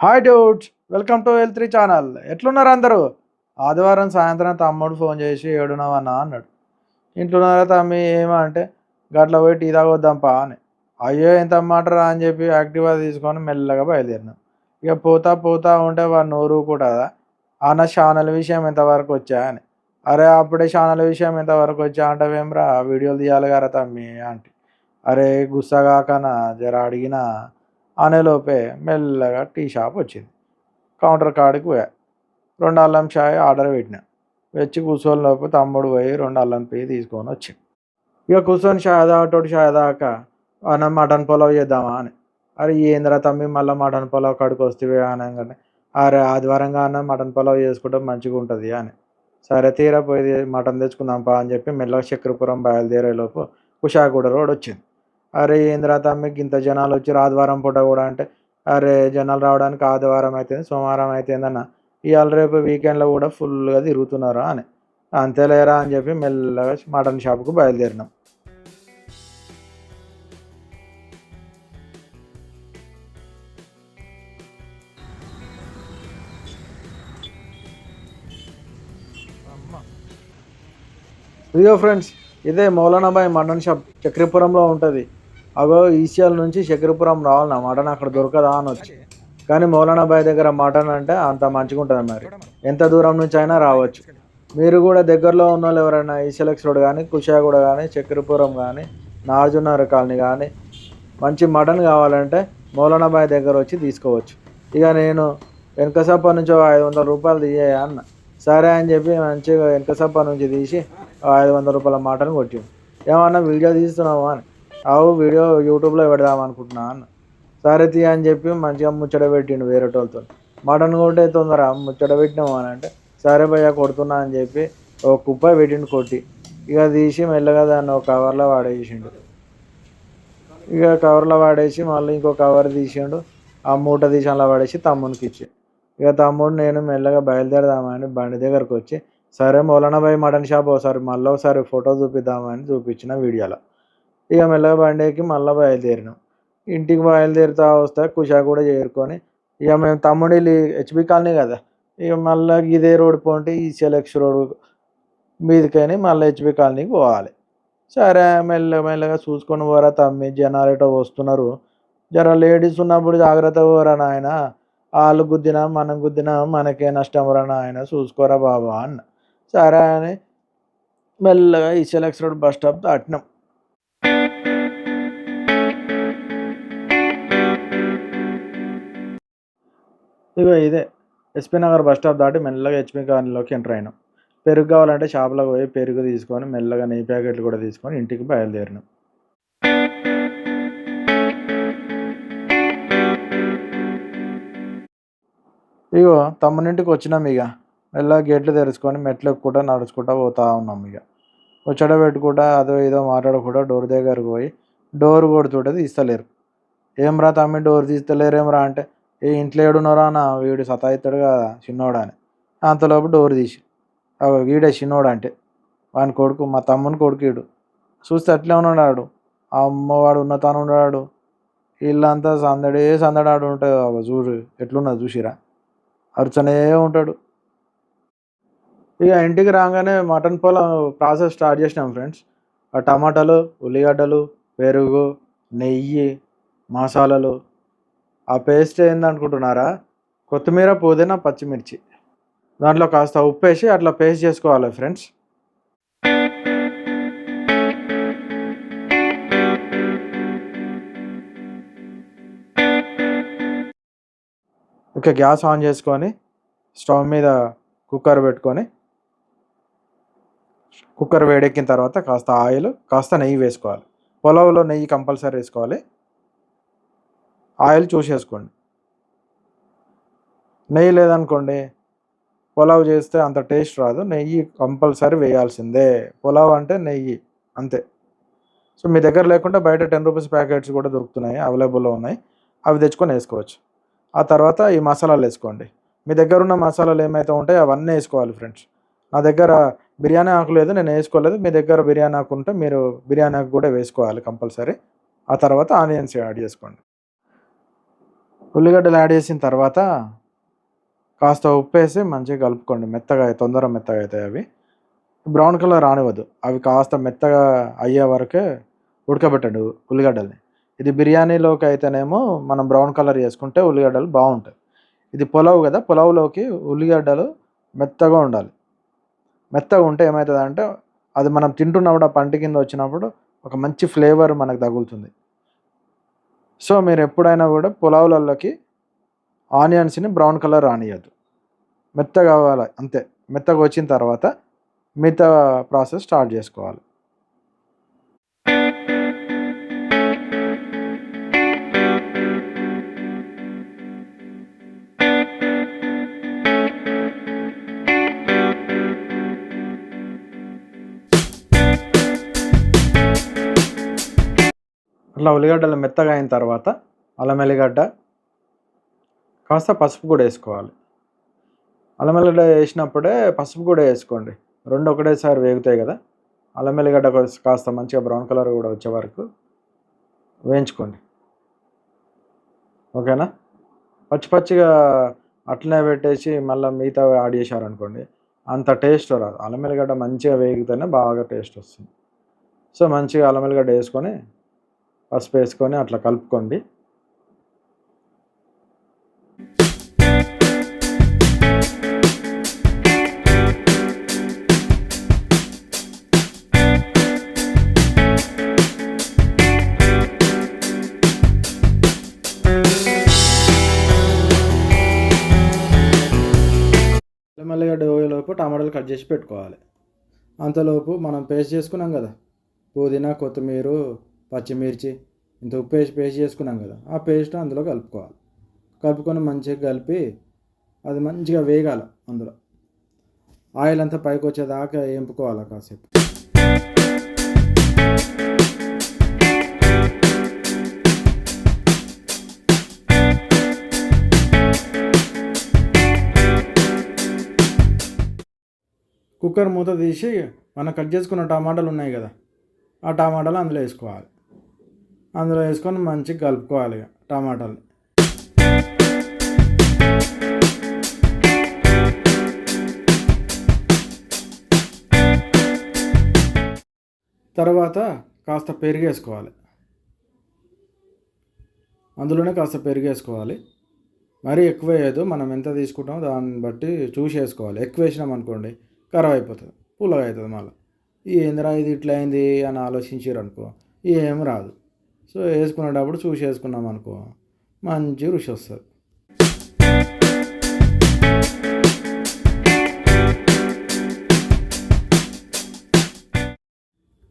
Hi dudes welcome to L three channel. ఎట్లున్నారు అందరూ? ఆదివారం సాయంత్రం తమ్ముడు ఫోన్ చేసి ఏడున్నావన్నా అన్నాడు. ఇంట్లోన్నారా తమ్మి? ఏమంటే గట్ల పోయి టీ తాగొద్దాంపా అని. అయ్యో ఎంత మాటరా అని చెప్పి యాక్టివా తీసుకొని మెల్లగా బయలుదేరినాం. ఇక పోతా పోతా ఉంటే వాడు నోరు కూడా అన్న ఛానల్ విషయం ఎంతవరకు వచ్చా అని. అరే అప్పుడే ఛానల్ విషయం ఎంతవరకు వచ్చా అంటే ఏమ్రా వీడియోలు తీయాలి కదా తమ్మి? అంటే. అరే గుస్సగాకనా జర అడిగినా. అనేలోపే మెల్లగా టీ షాప్ వచ్చింది. కౌంటర్ కాడికి పోయా. రెండు అల్లం చాయ్ ఆర్డర్ పెట్టినా. వచ్చి కూర్చొని లోపు తమ్ముడు పోయి రెండు అల్లం పీ తీసుకొని వచ్చి ఇక కూర్చొని చాయ్ తాగటోటి షాయ్ దాకా అన్న మటన్ పొలావ్ చేద్దామా? అని. అరే ఏందిరా తమ్మి మళ్ళీ మటన్ పొలావ్ కాడికి వస్తే అనగానే. అరే ఆదివారంగా అన్న మటన్ పొలావ్ చేసుకుంటే మంచిగా ఉంటుంది అని. సరే తీరా పోయి మటన్ తెచ్చుకుందాంపా అని చెప్పి మెల్లగా చక్రపురం బయలుదేరేలోపు కుషాగూడ రోడ్ వచ్చింది. అరే ఏంద్రా తమ్మికి ఇంత జనాలు వచ్చి ఆదివారం పూట కూడా అంటే అరే జనాలు రావడానికి ఆదివారం అయితే సోమవారం అయితేందన్న ఇవాళ రేపు వీకెండ్లో కూడా ఫుల్గా తిరుగుతున్నారు అని. అంతేలేరా అని చెప్పి మెల్లగా మటన్ షాప్కు బయలుదేరినాం. ఇదిగో ఫ్రెండ్స్ ఇదే మౌలానాబాయ్ మటన్ షాప్ చక్రపురంలో ఉంటుంది. అగో ఈసీఎల్ నుంచి చక్రపురం రావాలి నా మటన్ అక్కడ దొరకదా అని వచ్చి. కానీ మౌలానాబాయ్ దగ్గర మటన్ అంటే అంత మంచిగా ఉంటుంది మరి. ఎంత దూరం నుంచి అయినా రావచ్చు. మీరు కూడా దగ్గరలో ఉన్న వాళ్ళు ఎవరైనా ఈసెలెక్స్ రోడ్ కానీ కుషాగూడ కానీ చక్రపురం కానీ నార్జునగర్ కాలనీ కానీ మంచి మటన్ కావాలంటే మౌలానాబాయ్ దగ్గర వచ్చి తీసుకోవచ్చు. ఇక నేను వెనకసప్ప నుంచి ఐదు వందల రూపాయలు తీయ అన్న. సరే అని చెప్పి మంచిగా వెనకసప్ప నుంచి తీసి ఐదు వందల రూపాయల మటన్ కొట్టిండు. ఏమన్నా వీడియో తీస్తున్నావా అని. అవు వీడియో యూట్యూబ్లో పెడదాం అనుకుంటున్నా అన్న. సరే తీ అని చెప్పి మంచిగా ముచ్చట పెట్టిండు వేరేటోళ్ళతో. మటన్ కొట్టే తొందర ముచ్చట పెట్టినావు అని అంటే సరే భయ్య కొడుతున్నా అని చెప్పి ఒక కుప్ప పెట్టిండు కొట్టి. ఇక తీసి మెల్లగా దాన్ని ఒక కవర్లో వాడేసిండు. ఇక కవర్లో వాడేసి మళ్ళీ ఇంకో కవర్ తీసిండు. ఆ మూట తీసి అలా పడేసి తమ్మునికి ఇచ్చి ఇక తమ్ముడు నేను మెల్లగా బయలుదేరదామని బండి దగ్గరకు వచ్చి సరే మౌలానాబాయ్ మటన్ షాప్ ఒకసారి మళ్ళీ ఒకసారి ఫోటో చూపిద్దామని చూపించిన వీడియోలో. ఇక మెల్లగా బండికి మళ్ళీ బయలుదేరినాం. ఇంటికి బయలుదేరుతా వస్తే కుషా కూడా చేరుకొని ఇక మేము తమ్ముడి హెచ్బి కాలనీ కదా ఇక మళ్ళీ ఇదే రోడ్ పోంటే ఈ సెలెక్స్ రోడ్ మీదకని మళ్ళీ హెచ్బి కాలనీకి పోవాలి. సరే మెల్ల మెల్లగా చూసుకొని పోరా తమ్మి జనాలు ఇటో వస్తున్నారు. జర లేడీస్ ఉన్నప్పుడు జాగ్రత్త పోరా నాయన. వాళ్ళు గుద్దినా మనం గుద్దినా మనకే నష్టం రా నాయన చూసుకోరా బాబా అన్న. సరే అని మెల్లగా ఈ సెలెక్స్ రోడ్ బస్ స్టాప్ దాటినాం. ఇగో ఇదే. ఎస్పీ నగర్ బస్ స్టాప్ దాటి మెల్లగా హెచ్పి కాలనీలోకి ఎంటర్ అయినాం. పెరుగు కావాలంటే షాప్లోకి పోయి పెరుగు తీసుకొని మెల్లగా నెయ్యి ప్యాకెట్లు కూడా తీసుకొని ఇంటికి బయలుదేరినాం. ఇగో తమ్మునింటికి వచ్చినాం ఇక మెల్లగా గేట్లు తెరుచుకొని మెట్లు కూడా నడుచుకుంటా పోతా ఉన్నాం ఇక. ముచ్చట పెట్టుకుంటా అదో ఏదో మాట్లాడకుండా డోర్ దగ్గరకు పోయి డోర్ కొడుతుంటే తీస్తలేరు. ఏం రా తమ్మి డోర్ తీస్తలేరేం రా అంటే ఏ ఇంట్లో ఏడున్నారా అన్న? వీడు సతాయిస్తాడు కదా చిన్నోడా అని. అంతలోపు డోర్ తీసి వీడే చిన్నోడు అంటే వాని కొడుకు మా తమ్ముని కొడుకు వీడు చూస్తే అట్లే ఉన్నాడు. ఆ అమ్మవాడు ఉన్నతాను ఉన్నాడు. వీళ్ళంతా సందడే సందడాడు ఉంటుంది అవ్వ చూడు. ఎట్లున్నది చూసిరా? అరుచనే ఉంటాడు. ఇక ఇంటికి రాగానే మటన్ పొలం ప్రాసెస్ స్టార్ట్ చేసినాం ఫ్రెండ్స్. ఆ టమాటాలు ఉల్లిగడ్డలు పెరుగు నెయ్యి మసాలాలు. ఆ పేస్ట్ ఏందనుకుంటున్నారా? కొత్తిమీర పుదీనా పచ్చిమిర్చి. దాంట్లో కాస్త ఉప్పు వేసి అట్లా పేస్ట్ చేసుకోవాలి ఫ్రెండ్స్. ఇక గ్యాస్ ఆన్ చేసుకొని స్టవ్ మీద కుక్కర్ పెట్టుకొని కుక్కర్ వేడెక్కిన తర్వాత కాస్త ఆయిల్ కాస్త నెయ్యి వేసుకోవాలి. పొలంలో నెయ్యి కంపల్సరీ వేసుకోవాలి. ఆయిల్ చూసేసుకోండి. నెయ్యి లేదనుకోండి పులావ్ చేస్తే అంత టేస్ట్ రాదు. నెయ్యి కంపల్సరీ వేయాల్సిందే. పులావ్ అంటే నెయ్యి అంతే. సో మీ దగ్గర లేకుండా బయట టెన్ రూపీస్ ప్యాకెట్స్ కూడా దొరుకుతున్నాయి అవైలబుల్లో ఉన్నాయి. అవి తెచ్చుకొని వేసుకోవచ్చు. ఆ తర్వాత ఈ మసాలాలు వేసుకోండి. మీ దగ్గర ఉన్న మసాలాలు ఏమైతే ఉంటాయో అవన్నీ వేసుకోవాలి ఫ్రెండ్స్. నా దగ్గర బిర్యానీ ఆకు లేదు నేను వేసుకోలేదు. మీ దగ్గర బిర్యానీ ఆకు ఉంటే మీరు బిర్యానీ ఆకు కూడా వేసుకోవాలి కంపల్సరీ. ఆ తర్వాత ఆనియన్స్ యాడ్ చేసుకోండి. ఉల్లిగడ్డలు యాడ్ చేసిన తర్వాత కాస్త ఉప్పు వేసి మంచిగా కలుపుకోండి. మెత్తగా తొందరగా మెత్తగా అవుతాయి అవి. బ్రౌన్ కలర్ రానివ్వద్దు అవి కాస్త మెత్తగా అయ్యే వరకే ఉడకబెట్టండి ఉల్లిగడ్డల్ని. ఇది బిర్యానీలోకి అయితేనేమో మనం బ్రౌన్ కలర్ చేసుకుంటే ఉల్లిగడ్డలు బాగుంటాయి. ఇది పులావ్ కదా పులావ్లోకి ఉల్లిగడ్డలు మెత్తగా ఉండాలి. మెత్తగా ఉంటే ఏమవుతుంది అంటే అది మనం తింటున్నప్పుడు ఆ పంట కింద వచ్చినప్పుడు ఒక మంచి ఫ్లేవర్ మనకు తగులుతుంది. సో మీరు ఎప్పుడైనా కూడా పులావులలోకి ఆనియన్స్ని బ్రౌన్ కలర్ రానియద్దు. మెత్తగా కావాలి అంతే. మెత్తగా వచ్చిన తర్వాత మిగతా ప్రాసెస్ స్టార్ట్ చేసుకోవాలి. అట్లా ఉల్లిగడ్డలు మెత్తగా అయిన తర్వాత అల్లం ఎల్లిగడ్డ కాస్త పసుపు కూడా వేసుకోవాలి. అల్లం ఎల్లిగడ్డ వేసినప్పుడే పసుపు కూడా వేసుకోండి. రెండు ఒకటేసారి వేగుతాయి కదా అల్లం ఎల్లిగడ్డ కాస్త- కాస్త మంచిగా బ్రౌన్ కలర్ కూడా వచ్చే వరకు వేయించుకోండి. ఓకేనా? పచ్చి పచ్చిగా అట్లనే పెట్టేసి మళ్ళీ మిగతా యాడ్ చేశారనుకోండి అంత టేస్ట్ రాదు. అల్లం ఎల్లిగడ్డ మంచిగా వేగితేనే బాగా టేస్ట్ వస్తుంది. సో మంచిగా అల్లం ఎల్లిగడ్డ వేసుకొని పసుపు వేసుకొని అట్లా కలుపుకోండి. అల్లం ఎల్లిగడ్డ పోయేలోపు టమాటాలు కట్ చేసి పెట్టుకోవాలి. అంతలోపు మనం పేస్ట్ చేసుకున్నాం కదా. పుదీనా కొత్తిమీర పచ్చిమిర్చి ఇంత ఉప్పు వేసి పేస్ట్ చేసుకున్నాం కదా ఆ పేస్ట్ అందులో కలుపుకోవాలి. కలుపుకొని మంచిగా కలిపి అది మంచిగా వేగాలి అందులో. ఆయిల్ అంతా పైకి వచ్చేదాకా ఎంపుకోవాలి కాసేపు. కుక్కర్ మూత తీసి మనం కట్ చేసుకున్న టమాటాలు ఉన్నాయి కదా ఆ టమాటాలు అందులో వేసుకోవాలి. అందులో వేసుకొని మంచిగా కలుపుకోవాలి ఇక టమాటాలు. తర్వాత కాస్త పెరిగేసుకోవాలి అందులోనే కాస్త పెరిగేసుకోవాలి మరీ ఎక్కువ వేయదు మనం ఎంత తీసుకుంటామో దాన్ని బట్టి చూసి వేసుకోవాలి. ఎక్కువ వేసినాం అనుకోండి ఖరాబ్ అయిపోతుంది పుల్లగా అవుతుంది మళ్ళీ. ఈ ఏందిరా ఇది ఇట్లా అయింది అని ఆలోచించారు అనుకో ఏం రాదు. సో వేసుకునేటప్పుడు చూసి వేసుకున్నాం అనుకో మంచి రుచి వస్తుంది.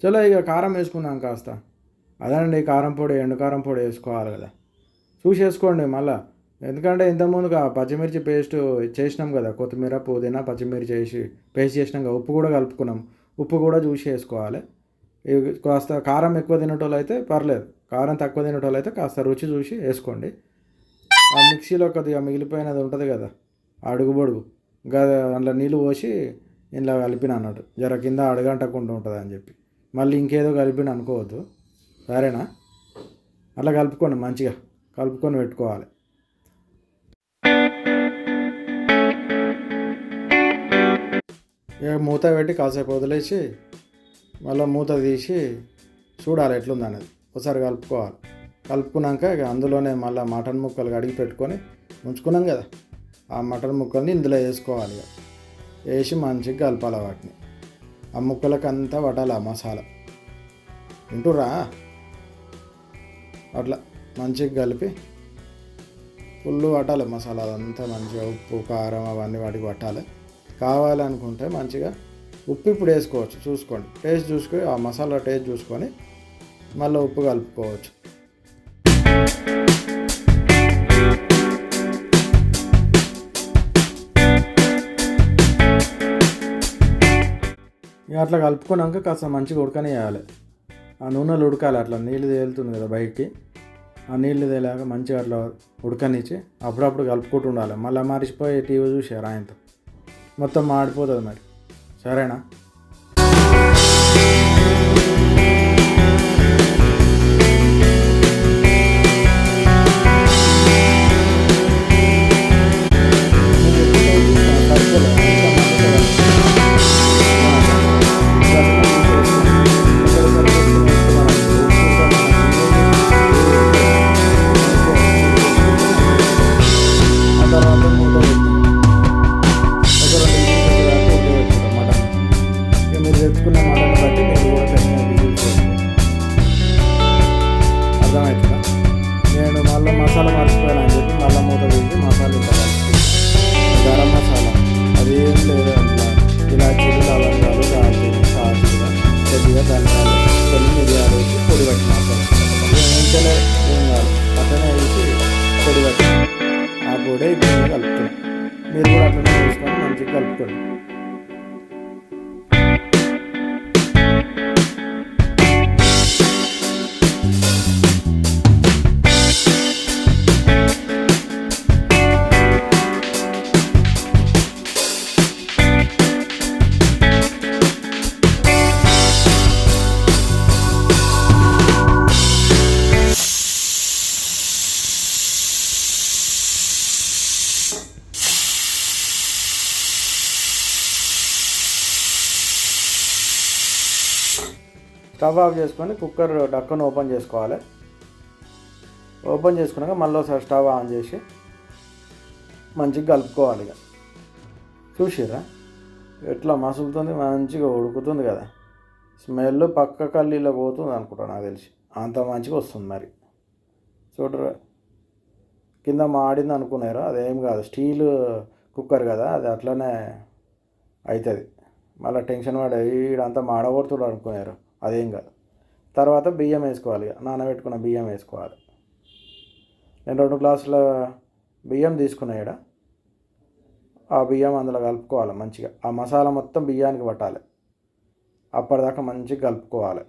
చలో ఇక కారం వేసుకున్నాం కాస్త. అదేనండి కారం పొడి ఎండు కారం పొడి వేసుకోవాలి కదా. చూసి వేసుకోండి మళ్ళా. ఎందుకంటే ఇంతకుముందుగా పచ్చిమిర్చి పేస్ట్ చేసినాం కదా కొత్తిమీర పుదీనా పచ్చిమిర్చి చేసి పేస్ట్ చేసినాం కదా ఉప్పు కూడా కలుపుకున్నాం. ఉప్పు కూడా చూసి వేసుకోవాలి. కాస్త కారం ఎక్కువ తినేటోళ్ళు అయితే పర్లేదు. కారం తక్కువ తినేటోళ్ళు అయితే కాస్త రుచి చూసి వేసుకోండి. ఆ మిక్సీలో కొద్దిగా మిగిలిపోయినది ఉంటుంది కదా అడుగు పొడుగు అందులో నీళ్ళు పోసి ఇంట్లో కలిపిన అన్నట్టు. జర కింద అడగంటకుండా ఉంటుంది అని చెప్పి. మళ్ళీ ఇంకేదో కలిపిన అనుకోవద్దు. సరేనా? అట్లా కలుపుకోండి మంచిగా కలుపుకొని పెట్టుకోవాలి. మూత పెట్టి కాసేపు వదిలేసి మళ్ళీ మూత తీసి చూడాలి ఎట్లుంది అనేది ఒకసారి కలుపుకోవాలి. కలుపుకున్నాక ఇక అందులోనే మళ్ళీ మటన్ ముక్కలు కడిగి పెట్టుకొని ఉంచుకున్నాం కదా ఆ మటన్ ముక్కల్ని ఇందులో వేసుకోవాలి ఇక. వేసి మంచిగా కలపాలి వాటిని. ఆ ముక్కలకి అంతా పట్టాలి ఆ మసాలా. వింటురా అట్లా మంచిగా కలిపి ఫుల్ పట్టాలి మసాలా అదంతా మంచిగా ఉప్పు కారం అవన్నీ వాటికి పట్టాలి. కావాలనుకుంటే మంచిగా ఉప్పు ఇప్పుడు వేసుకోవచ్చు చూసుకోండి. టేస్ట్ చూసుకొని ఆ మసాలా టేస్ట్ చూసుకొని మళ్ళీ ఉప్పు కలుపుకోవచ్చు. ఇక అట్లా కలుపుకున్నాక కాస్త మంచిగా ఉడకనియాలి ఆ నూనెలు ఉడకాలి అట్లా నీళ్ళు తేలుతుంది కదా బయటికి. ఆ నీళ్ళు తేలాక మంచిగా అట్లా ఉడకనిచ్చి అప్పుడప్పుడు కలుపుకుంటూ ఉండాలి. మళ్ళీ మరిచిపోయి టీవీ చూసారు ఆయనతో మొత్తం మాడిపోతుంది మరి. సరేనా? స్టవ్ ఆఫ్ చేసుకొని కుక్కర్ డక్కను ఓపెన్ చేసుకోవాలి. ఓపెన్ చేసుకున్నాక మళ్ళీ ఒకసారి స్టవ్ ఆన్ చేసి మంచిగా కలుపుకోవాలి ఇక. చూసిరా ఎట్లా మసులుతుంది మంచిగా ఉడుకుతుంది కదా. స్మెల్ పక్క కల్లీలో పోతుంది అనుకుంటా నాకు తెలిసి. అంత మంచిగా వస్తుంది మరి. చూడరా? కింద మాడింది అనుకున్నారు? అదేం కాదు. స్టీల్ కుక్కర్ కదా అది అట్లనే అవుతుంది మళ్ళీ టెన్షన్ పడే వీడంతా మాడగొడుతుడు అనుకున్నారు? అదేం కాదు. తర్వాత బియ్యం వేసుకోవాలి ఇక. నానబెట్టుకున్న బియ్యం వేసుకోవాలి. నేను రెండు గ్లాసుల బియ్యం తీసుకున్నా ఈడ. ఆ బియ్యం అందులో కలుపుకోవాలి మంచిగా. ఆ మసాలా మొత్తం బియ్యానికి పట్టాలి. అప్పటిదాకా మంచిగా కలుపుకోవాలి.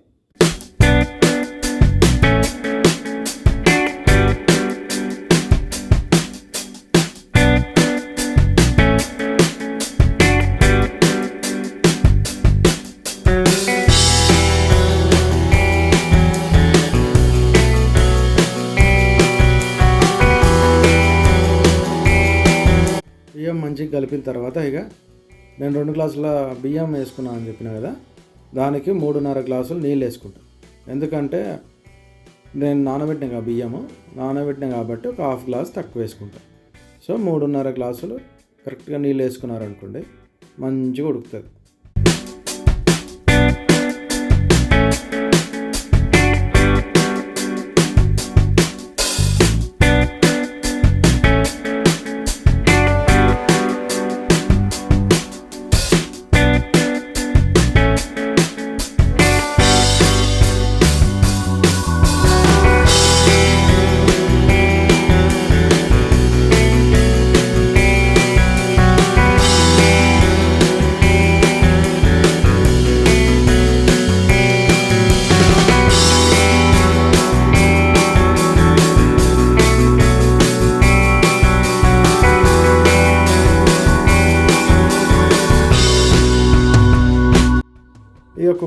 మంచిగా కలిపిన తర్వాత ఇక నేను రెండు గ్లాసుల బియ్యం వేసుకున్నాను అని చెప్పిన కదా దానికి మూడున్నర గ్లాసులు నీళ్ళు వేసుకుంటాను ఎందుకంటే నేను నానబెట్టిన కదా బియ్యము నానబెట్టిన కాబట్టి ఒక హాఫ్ గ్లాస్ తక్కువ వేసుకుంటాను సో మూడున్నర గ్లాసులు కరెక్ట్గా నీళ్ళు వేసుకున్నారనుకోండి మంచిగా ఉడుకుతుంది.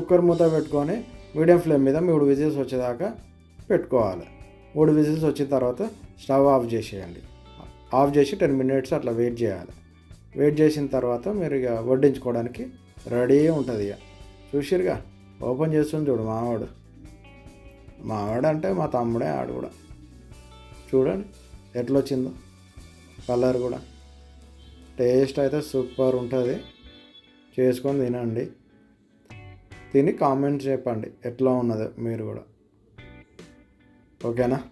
కుక్కర్ మూత పెట్టుకొని మీడియం ఫ్లేమ్ మీద మూడు విజిల్స్ వచ్చేదాకా పెట్టుకోవాలి. మూడు విజిల్స్ వచ్చిన తర్వాత స్టవ్ ఆఫ్ చేసేయండి. ఆఫ్ చేసి టెన్ మినిట్స్ అట్లా వెయిట్ చేయాలి. వెయిట్ చేసిన తర్వాత మీరు ఇక వడ్డించుకోవడానికి రెడీ ఉంటుంది ఇక. చూసిరుగా ఓపెన్ చేస్తుంది చూడు మావాడు. మావాడు అంటే మా తమ్ముడే ఆడు కూడా. చూడండి ఎట్లా వచ్చిందో కలర్ కూడా. టేస్ట్ అయితే సూపర్ ఉంటుంది. చేసుకొని తినండి. తిని కామెంట్ చెప్పండి ఎట్లా ఉన్నదో మీరు కూడా. ఓకేనా?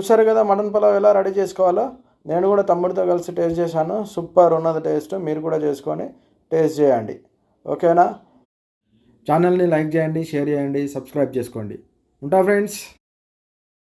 చూసారు కదా మటన్ పలావ్ ఎలా రెడీ చేసుకోవాలో? నేను కూడా తమ్ముడితో కలిసి టేస్ట్ చేశాను. సూపర్ ఉన్నది టేస్ట్. మీరు కూడా చేసుకొని టేస్ట్ చేయండి. ఓకేనా? ఛానల్ని లైక్ చేయండి షేర్ చేయండి సబ్స్క్రైబ్ చేసుకోండి. ఉంటా ఫ్రెండ్స్.